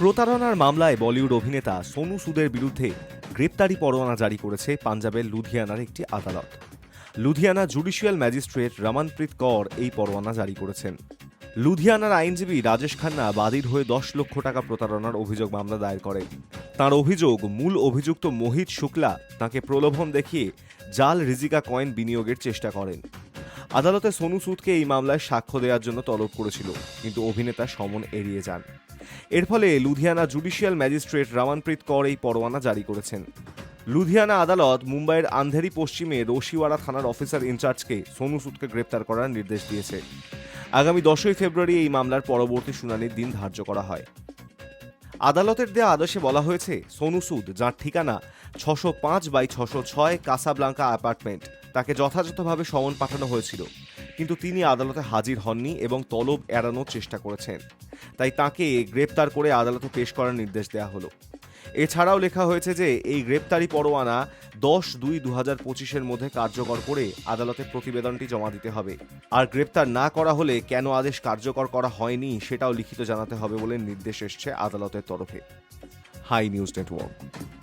প্রতারণার মামলায় বলিউড অভিনেতা সোনু সুদের বিরুদ্ধে গ্রেপ্তারি পরোয়ানা জারি করেছে পাঞ্জাবের লুধিয়ানার একটি আদালত। লুধিয়ানা জুডিশিয়াল ম্যাজিস্ট্রেট রমনপ্রীত কর এই পরোয়ানা জারি করেছেন। লুধিয়ানার আইনজীবী রাজেশ খান্না বাদীর হয়ে দশ লক্ষ টাকা প্রতারণার অভিযোগ মামলা দায়ের করেন তার অভিযোগ, মূল অভিযুক্ত মোহিত শুক্লা তাকে প্রলোভন দেখিয়ে জাল রিজিকা কয়েন বিনিয়োগের চেষ্টা করেন। আদালতে সোনু সুদকে এই মামলায় সাক্ষ্য দেওয়ার জন্য তলব করেছিল, কিন্তু অভিনেতা সমন এড়িয়ে যান। এর ফলে লুধিয়ানা জুডিশিয়াল ম্যাজিস্ট্রেট রমনপ্রীত কর এই পরোয়ানা জারি করেছেন। লুধিয়ানা আদালত মুম্বাইয়ের আন্ধেরি পশ্চিমে রশিওয়াড়া থানার অফিসার ইনচার্জকে সোনু সুদকে গ্রেপ্তার করার নির্দেশ দিয়েছে। আগামী দশই ফেব্রুয়ারি এই মামলার পরবর্তী শুনানির দিন ধার্য করা হয়। আদালতের দেয়া আদেশে বলা হয়েছে, সোনু সুদ, যার ঠিকানা ছশো পাঁচ বাই ছশো ছয় কাসাব্লাঙ্কা অ্যাপার্টমেন্ট তাকে যথাযথভাবে সমন পাঠানো হয়েছিল। কিন্তু তিনি আদালতে হাজির হননি এবং তলব এড়ানোর চেষ্টা করেছেন। তাই তাকে গ্রেপ্তার করে আদালতে পেশ করার নির্দেশ দেওয়া হলো। এছাড়াও লেখা হয়েছে যে, এই গ্রেপ্তারি পরোয়ানা দশ দুই দু হাজার পঁচিশের মধ্যে কার্যকর করে আদালতে প্রতিবেদনটি জমা দিতে হবে। আর গ্রেপ্তার না করা হলে কেন আদেশ কার্যকর করা হয়নি সেটাও লিখিত জানাতে হবে বলে নির্দেশ এসছে আদালতের তরফে। Hi news network.